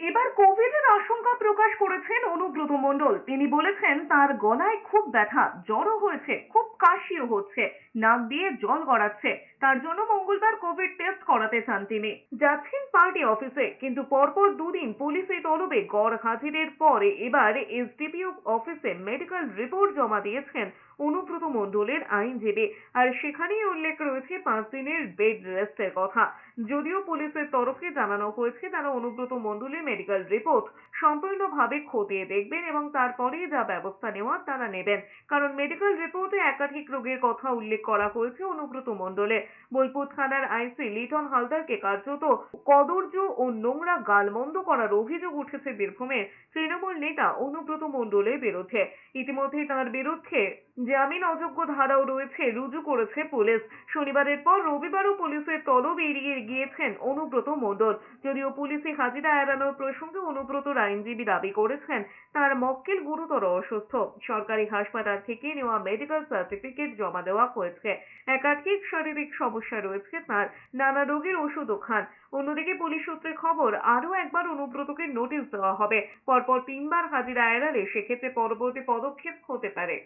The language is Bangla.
এবার কোভিডের আশঙ্কা প্রকাশ করেছেন অনুব্রত মণ্ডল। তিনি বলেছেন, তার গলায় খুব ব্যথা, জ্বরও হয়েছে, খুব কাশিও হচ্ছে, নাক দিয়ে জল গড়াচ্ছে। তার জন্য মঙ্গলবার কোভিড টেস্ট করাতে চান তিনি। যাচ্ছেন পার্টি অফিসে, কিন্তু পরপর দুদিন পুলিশি তলবে গড় হাজিরের পরে এবার এসডিপিও অফিসে মেডিকেল রিপোর্ট জমা দিয়েছেন অনুব্রত মণ্ডলের আইনজীবী। আর সেখানেই উল্লেখ রয়েছে, পাঁচ দিনের বেড রেস্টের কথা। যদিও পুলিশের তরফে জানানো হয়েছে তারা অনুব্রত মণ্ডলের মেডিকেল রিপোর্ট সম্পূর্ণভাবে খতিয়ে দেখবেন এবং তারপরেই যা ব্যবস্থা নেওয়ার তারা নেবেন। কারণ মেডিকেল রিপোর্টে একাধিক রোগের কথা উল্লেখ করা হয়েছে অনুব্রত মণ্ডলে। বোলপুর থানার আইসি লিটন হালদারকে কার্যত কদর্য ও নোংরা গালমন্দ করার অভিযোগ উঠেছে বীরভূমের তৃণমূল নেতা অনুব্রত মণ্ডলের বিরুদ্ধে। ইতিমধ্যেই তার বিরুদ্ধে জামিন অযোগ্য ধারাও রয়েছে, রুজু করেছে পুলিশ। শনিবারের পর রবিবারও পুলিশের তলব এড়িয়ে গিয়েছেন অনুব্রত মণ্ডল যদিও পুলিশি হাজিরা এড়ানোর প্রসঙ্গে অনুব্রতর আইনজীবী দাবি করেছেন, তার মক্কেল গুরুতর অসুস্থ। সরকারি হাসপাতাল থেকে নেওয়া মেডিকেল সার্টিফিকেট জমা দেওয়া হয়েছে। একাধিক শারীরিক সমস্যা রয়েছে তার। নানা রোগের ওষুধও খান। অন্যদিকে পুলিশ সূত্রে খবর, আরও একবার অনুব্রতকে নোটিশ দেওয়া হবে। পরপর তিনবার হাজিরা এড়ালে সেক্ষেত্রে পরবর্তী পদক্ষেপ হতে পারে।